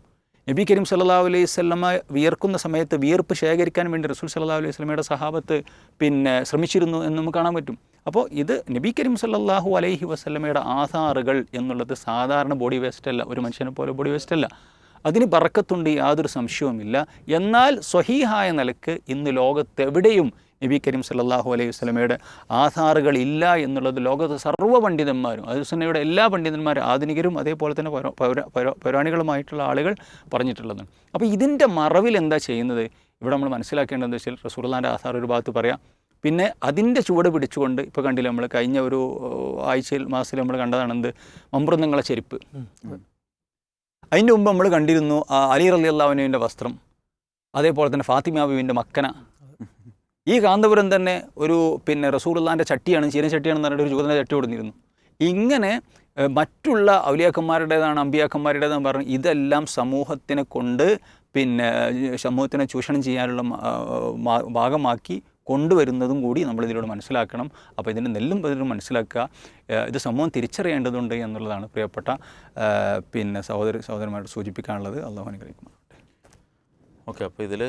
നബി കരീം സല്ലല്ലാഹു അലൈഹി വസല്ലമ വിയർക്കുന്ന സമയത്ത് വിയർപ്പ് ശേഖരിക്കാൻ വേണ്ടി റസൂൽ സല്ലല്ലാഹു അലൈഹി സ്വലമയുടെ സഹാബത്ത് പിന്നെ ശ്രമിച്ചിരുന്നു എന്ന് നമുക്ക് കാണാൻ പറ്റും. അപ്പോൾ ഇത് നബി കരീം സല്ലാഹു അലൈഹി വസ്ലമയുടെ ആധാറുകൾ എന്നുള്ളത് സാധാരണ ബോഡി വേസ്റ്റ് അല്ല ഒരു മനുഷ്യനെ പോലെ ബോഡി വേസ്റ്റ് അല്ല. അതിന് ബറക്കത്തുണ്ട് യാതൊരു സംശയവുമില്ല. എന്നാൽ സ്വഹീഹായ നിലയ്ക്ക് ഇന്ന് ലോകത്തെവിടെയും നബി കരീം സല്ലല്ലാഹു അലൈഹി വസ്ലമയുടെ ആധാറുകൾ ഇല്ല എന്നുള്ളത് ലോകത്തെ സർവ പണ്ഡിതന്മാരും അതുസന്നയുടെ എല്ലാ പണ്ഡിതന്മാരും ആധുനികരും അതേപോലെ തന്നെ പൗര- പൗര- പൗര- പൗരാണികളുമായിട്ടുള്ള ആളുകൾ പറഞ്ഞിട്ടുള്ളതാണ്. അപ്പോൾ ഇതിന്റെ മറവിൽ എന്താ ചെയ്യുന്നത്? ഇവിടെ നമ്മൾ മനസ്സിലാക്കേണ്ടതെന്ന് വെച്ചാൽ റസൂർലാന്റെ ആധാർ ഒരു ഭാഗത്ത് പറയാം. പിന്നെ അതിന്റെ ചുവട് പിടിച്ചുകൊണ്ട് ഇപ്പോൾ കണ്ടില്ല നമ്മൾ കഴിഞ്ഞ ഒരു ആഴ്ചയിൽ മാസത്തിൽ നമ്മൾ കണ്ടതാണ് എന്ത്? മമ്പ്രന്തങ്ങളെ ചെരുപ്പ്. അതിന്റെ മുമ്പ് നമ്മൾ കണ്ടിരുന്നു അലി റലി അള്ളാഹുവിന്റെ വസ്ത്രം അതേപോലെ തന്നെ ഫാത്തിമ ബീവിന്റെ മക്കന. ഈ കാന്തപുരം തന്നെ ഒരു പിന്നെ റസൂലുള്ളാന്റെ ചട്ടിയാണ് ചീനച്ചട്ടിയാണെന്ന് പറഞ്ഞിട്ട് ഒരു ചൂതന ചട്ടി കൊടുത്തിരുന്നു. ഇങ്ങനെ മറ്റുള്ള ഔലിയാക്കന്മാരുടേതാണ് അമ്പിയാക്കന്മാരുടേതാണ് പറഞ്ഞു ഇതെല്ലാം സമൂഹത്തിനെ കൊണ്ട് പിന്നെ സമൂഹത്തിനെ ചൂഷണം ചെയ്യാനുള്ള ഭാഗമാക്കി കൊണ്ടുവരുന്നതും കൂടി നമ്മൾ ഇതിലൂടെ മനസ്സിലാക്കണം. അപ്പോൾ ഇതിന്റെ നെല്ലും പതിലും മനസ്സിലാക്കുക. ഇത് സമൂഹം തിരിച്ചറിയേണ്ടതുണ്ട് എന്നുള്ളതാണ് പ്രിയപ്പെട്ട പിന്നെ സഹോദര സഹോദരന്മാരോട് സൂചിപ്പിക്കാനുള്ളത്. അള്ളാഹു അനുഗ്രഹിക്കുന്നു ഓക്കെ അപ്പോൾ ഇതിൽ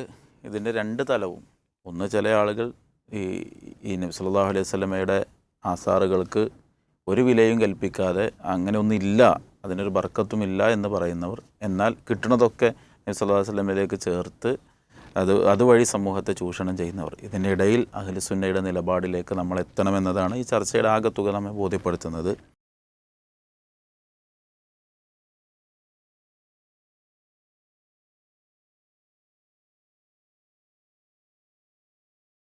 ഇതിന്റെ രണ്ട് തലവും ഒന്ന് ചില ആളുകൾ ഈ ഈ നബി സല്ലല്ലാഹു അലൈഹി സ്വലമയുടെ ആസാറുകൾക്ക് ഒരു വിലയും കൽപ്പിക്കാതെ അങ്ങനെ ഒന്നില്ല അതിനൊരു ബർക്കത്തും ഇല്ല എന്ന് പറയുന്നവർ. എന്നാൽ കിട്ടുന്നതൊക്കെ നബി സല്ലല്ലാഹു അലൈഹി വസല്ലമയിലേക്ക് ചേർത്ത് അത് അതുവഴി സമൂഹത്തെ ചൂഷണം ചെയ്യുന്നവർ. ഇതിനിടയിൽ ഇടയിൽ അഹ്ലുസുന്നയുടെ നിലപാടിലേക്ക് നമ്മൾ എത്തണമെന്നതാണ് ഈ ചർച്ചയുടെ ആകത്തുക നമ്മെ ബോധ്യപ്പെടുത്തുന്നത്.